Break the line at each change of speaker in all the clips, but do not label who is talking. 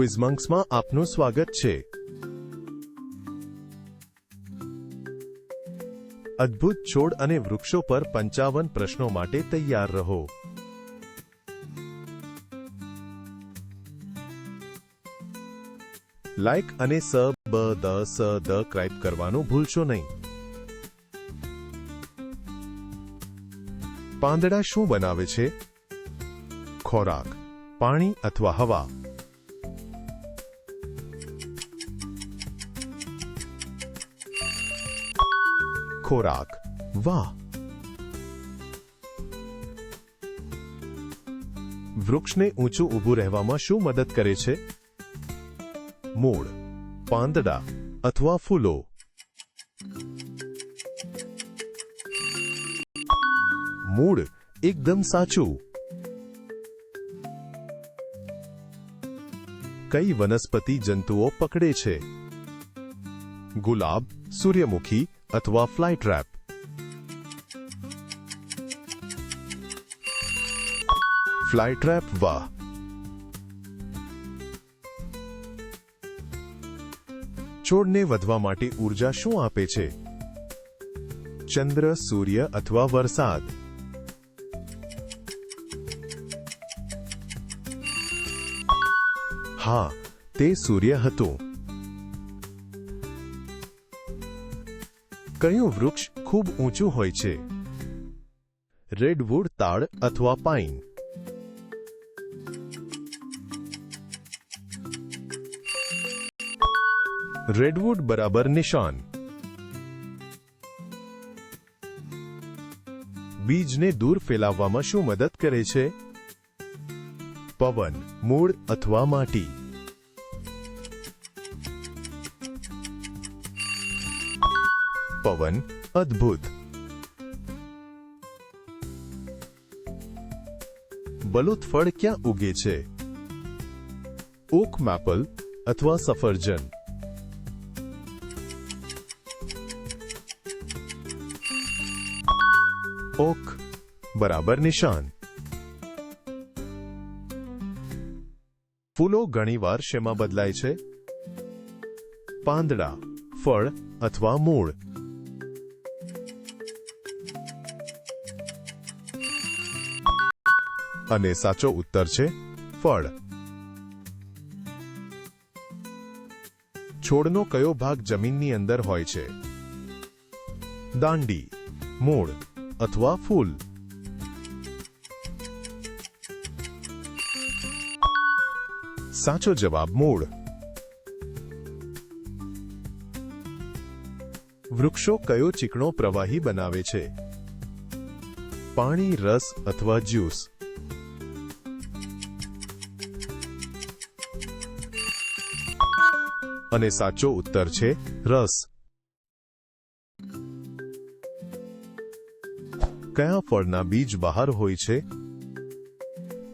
ક્વિઝમંક્સમાં આપનું સ્વાગત છે. અદ્ભુત છોડ અને વૃક્ષો પર પંચાવન પ્રશ્નો માટે તૈયાર રહો. લાઇક અને સ, બ, દ, સ, દ ક્રાઇબ કરવાનું ભૂલશો નહીં. પાંદડા શું બનાવે છે? ખોરાક, પાણી અથવા હવા. ખોરાક વાહ વૃક્ષને ઊંચું ઊભું રહેવામાં શું મદદ કરે છે? મૂળ, પાંદડા અથવા ફૂલો. મૂળ, એકદમ સાચું. કઈ વનસ્પતિ જંતુઓ પકડે છે? ગુલાબ, સૂર્યમુખી અથવા ફ્લાય ટ્રેપ ફ્લાય ટ્રેપ વાહ છોડને વધવા માટે ઊર્જા શું આપે છે? ચંદ્ર, સૂર્ય અથવા વરસાદ? હા, તે સૂર્ય હતું. કયું વૃક્ષ ખૂબ ઊંચું હોય છે? રેડવુડ તાળ અથવા પાઇન રેડવુડ બરાબર નિશાન. બીજને દૂર ફેલાવવામાં શું મદદ કરે છે? પવન, મૂળ અથવા માટી? પવન અદ્ભુત. બલુત ફળ ક્યાં ઉગે છે? ઓક મેપલ અથવા સફરજન? ઓક, બરાબર નિશાન. ફૂલો ઘણીવાર શેમાં બદલાય છે? પાંદડા, ફળ અથવા મૂળ. અને સાચો ઉત્તર છે ફળ. છોડનો કયો ભાગ જમીનની અંદર હોય છે? દાંડી, મૂળ અથવા ફૂલ? સાચો જવાબ મૂળ. વૃક્ષો કયો ચીકણો પ્રવાહી બનાવે છે? પાણી, રસ અથવા જ્યુસ? અને સાચો ઉત્તર છે, રસ. કયા ફળના બીજ બહાર હોય છે?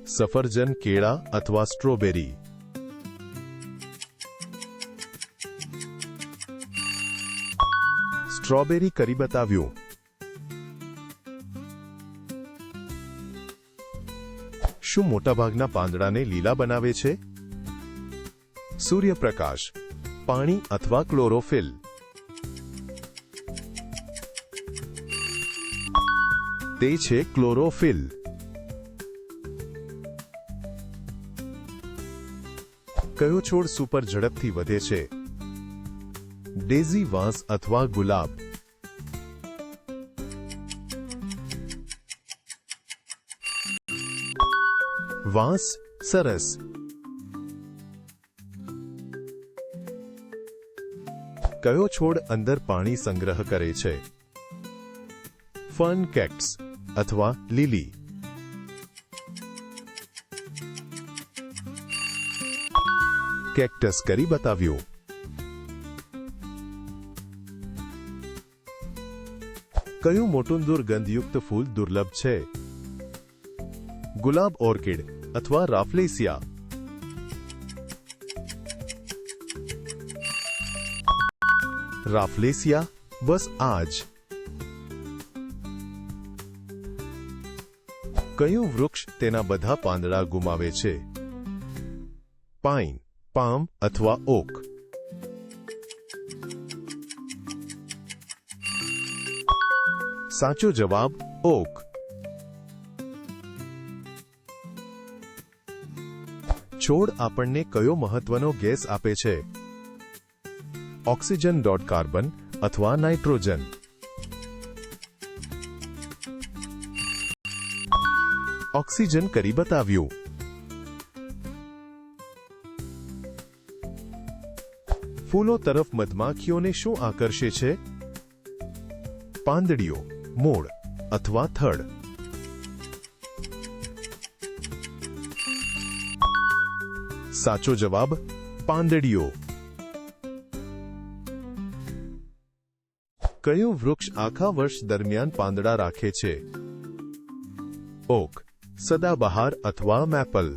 સફરજન, કેળા અથવા સ્ટ્રોબેરી? સ્ટ્રોબેરી કરી બતાવ્યું. શું મોટાભાગના પાંદડાને લીલા બનાવે છે? સૂર્યપ્રકાશ. પાણી અથવા ક્લોરોફિલ તે છે ક્લોરોફિલ કયો છોડ સુપર ઝડપથી વધે છે ડેઝી વાંસ અથવા ગુલાબ વાંસ સરસ કયો છોડ અંદર પાણી સંગ્રહ કરે છે? ફન કેક્ટ્સ અથવા લીલી. કેક્ટસ કરી બતાવ્યું. કયું મોટું દુર્ગંધયુક્ત ફૂલ દુર્લભ છે? ગુલાબ ઓર્કિડ અથવા રાફલેસિયા. રાફલેસિયા બસ આજ કયું વૃક્ષ તેના બધા પાંદડા ગુમાવે છે પાઇન પામ અથવા ઓક સાચો જવાબ ઓક છોડ આપણને કયો મહત્વનો ગેસ આપે છે ઓક્સિજન ડોટ કાર્બન અથવા નાઇટ્રોજન ઓક્સિજન કરી બતાવ્યું ફૂલો તરફ મધમાખીઓને શું આકર્ષે છે પાંદડીઓ, મૂળ અથવા થડ. સાચો જવાબ, પાંદડીઓ. કયું વૃક્ષ આખા વર્ષ દરમિયાન પાંદડા રાખે છે? ઓક, સદાબહાર અથવા મેપલ.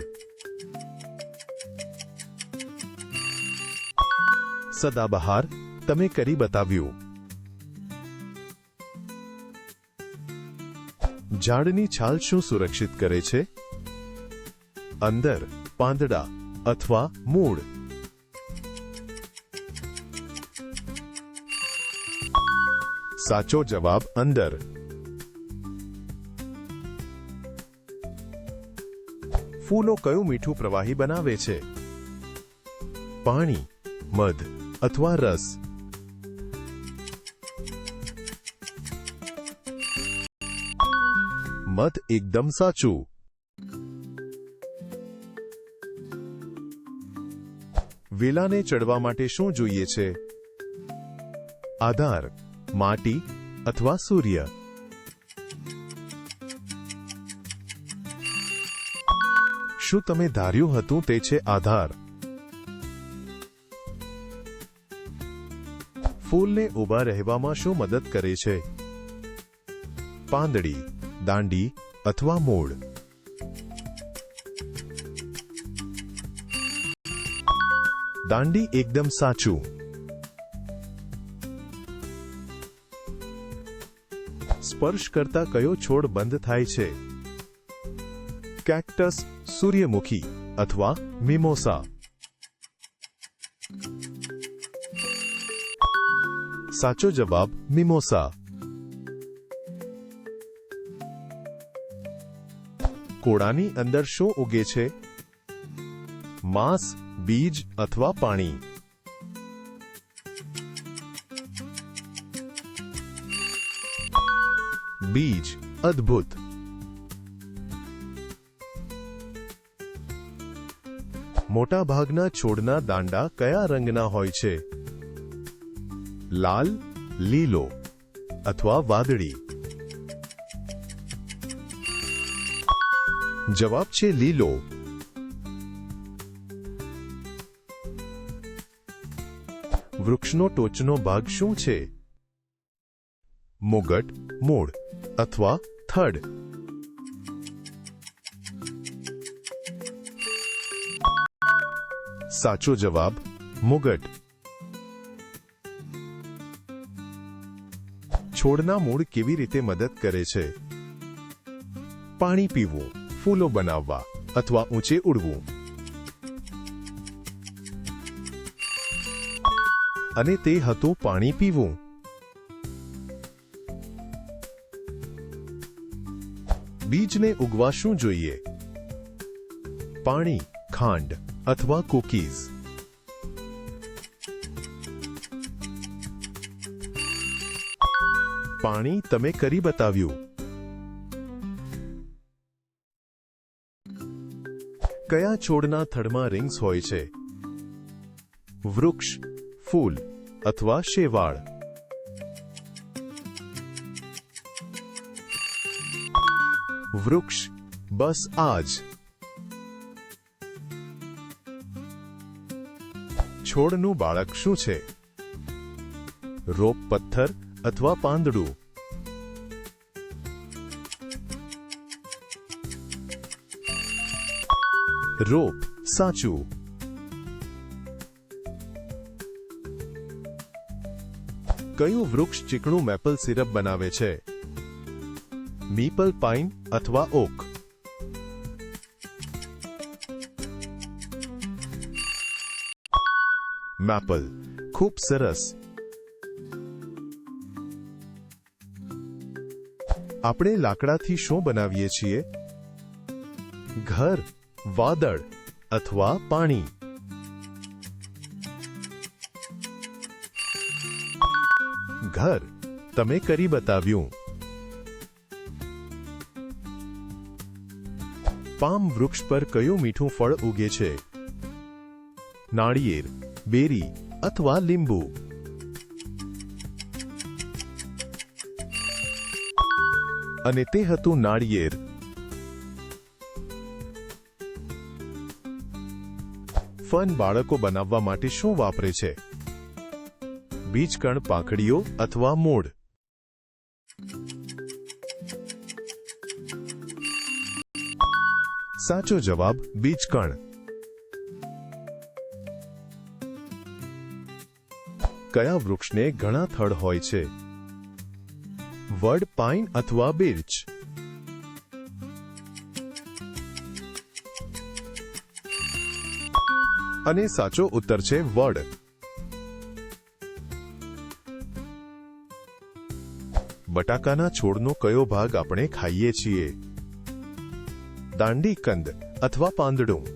સદાબહાર, તમે કરી બતાવ્યું. ઝાડની છાલ શું સુરક્ષિત કરે છે? અંદર, પાંદડા અથવા મૂળ. સાચો જવાબ અંદર. ફૂલો કયું મીઠું પ્રવાહી બનાવે છે? પાણી, મધ અથવા રસ? મધ એકદમ સાચું. વેલાને ચડવા માટે શું જોઈએ છે? આધાર. માટી અથવા સૂર્ય. શું તમે ધાર્યું હતું તે છે આધાર? ફૂલને ઊભા રહેવામાં શું મદદ કરે છે? પાંદડી, દાંડી અથવા મૂળ? દાંડી એકદમ સાચું. સ્પર્શ કરતા કયો છોડ બંધ થાય છે? કેક્ટસ, સૂર્યમુખી અથવા મિમોસા સાચો જવાબ મિમોસા કોળાની અંદર શું ઉગે છે? માંસ, બીજ અથવા પાણી? બીજ, અદ્ભુત. મોટા ભાગના છોડના દાંડા કયા રંગના હોય છે? લાલ, લીલો અથવા વાદળી? જવાબ છે લીલો. વૃક્ષનો ટોચનો ભાગ શું છે? મુગટ, મૂળ અથવા થડ. સાચો જવાબ, મુગટ. છોડના મૂળ કેવી રીતે મદદ કરે છે? પાણી પીવું, ફૂલો બનાવવા અથવા ઊંચે ઉડવું. અને તે હતું પાણી પીવું. બીજને ઉગવા શું જોઈએ. પાણી, ખાંડ અથવા કુકીઝ. પાણી તમે કરી બતાવ્યું. કયા છોડના થડમાં રિંગ્સ હોય છે? વૃક્ષ, ફૂલ અથવા શેવાળ. વૃક્ષ, બસ આજ. છોડનું બાળક શું છે? રોપ પથ્થર અથવા પાંદડું? રોપ, સાચું. કયું વૃક્ષ ચીકણું મેપલ સિરપ બનાવે છે? મીપલ પાઇન અથવા ઓક મેપલ ખૂબ સરસ આપણે લાકડાથી શું બનાવીએ છીએ? ઘર, વાદળ અથવા પાણી. ઘર, તમે કરી બતાવ્યું. પામ વૃક્ષ પર કયું મીઠું ફળ ઉગે છે? નાળિયેર, બેરી અથવા લીંબુ? અને તે હતું નાળિયેર. ફન બાળકો બનાવવા માટે શું વાપરે છે? બીજકણ, પાંખડીઓ અથવા મૂળ? સાચો જવાબ બીજકણ. કયા વૃક્ષને ઘણા થડ હોય છે? વડ, પાઇન અથવા બિર્ચ? અને સાચો ઉત્તર છે વડ. બટાકાના છોડનો કયો ભાગ આપણે ખાઈએ છીએ? દાંડી કંદ અથવા પાંદડું.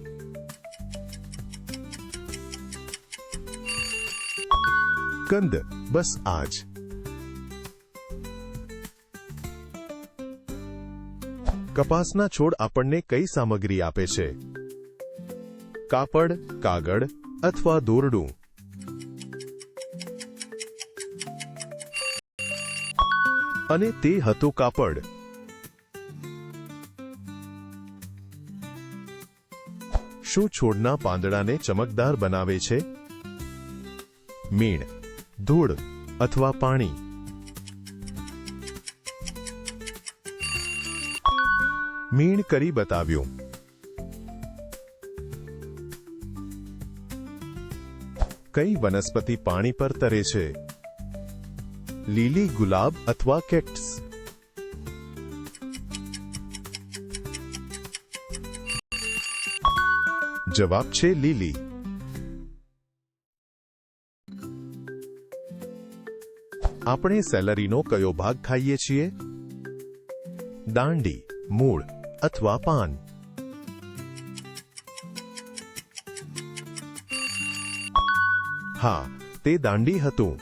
કંદ, બસ આજ. કપાસના છોડ આપણને કઈ સામગ્રી આપે છે? કાપડ, કાગળ અથવા દોરડું? અને તે હતું કાપડ. શું છોડના પાંદડાને ચમકદાર બનાવે છે? મીણ, ધૂળ અથવા પાણી. મીણ કરી બતાવ્યું. કઈ વનસ્પતિ પાણી પર તરે છે? લીલી ગુલાબ અથવા કેક્ટ્સ? જવાબ છે લીલી. આપણે સેલરીનો કયો ભાગ ખાઈએ છીએ? દાંડી, મૂળ અથવા પાન? હા, તે દાંડી હતું.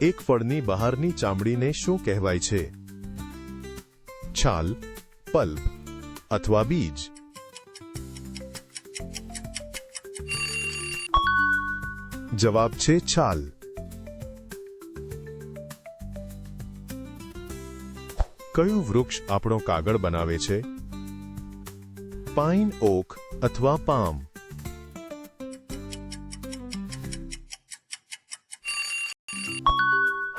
એક ફળની બહારની ચામડીને શું કહેવાય છે? છાલ પલ્પ અથવા બીજ. જવાબ છે છાલ. કયું વૃક્ષ આપણો કાગળ બનાવે છે? પાઇન ઓક અથવા પામ.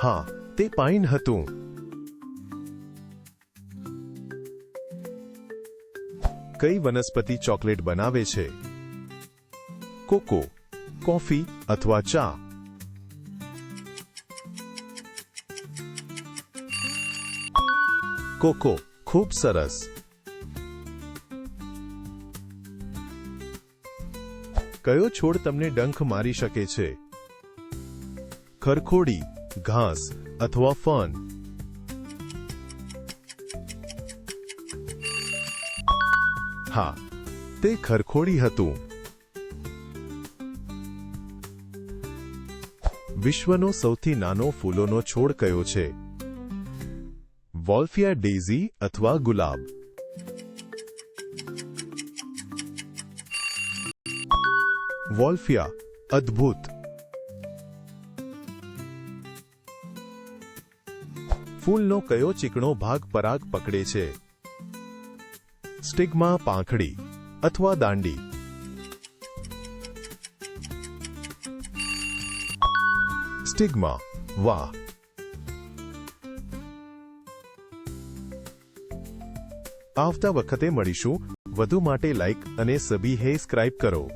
હા, તે પાઇન હતું. કઈ વનસ્પતિ ચોકલેટ બનાવે છે? કોકો, કોફી અથવા ચા? કોકો, ખૂબ સરસ. કયો છોડ તમને ડંખ મારી શકે છે? ખરખોડી, ઘાસ અથવા ફન? હા, તે ખરખોડી હતું. વિશ્વનો સૌથી નાનો ફૂલોનો છોડ કયો છે? વોલ્ફિયા ડેઝી અથવા ગુલાબ? વોલ્ફિયા, અદ્ભુત. ફૂલનો કયો ચીકણો ભાગ પરાગ પકડે છે? સ્ટિગ્મા પાંખડી અથવા દાંડી. સ્ટિગ્મા, વાહ. આવતા વખતે મળીશું. વધુ માટે લાઇક અને સબી હે સ્ક્રાઇબ કરો.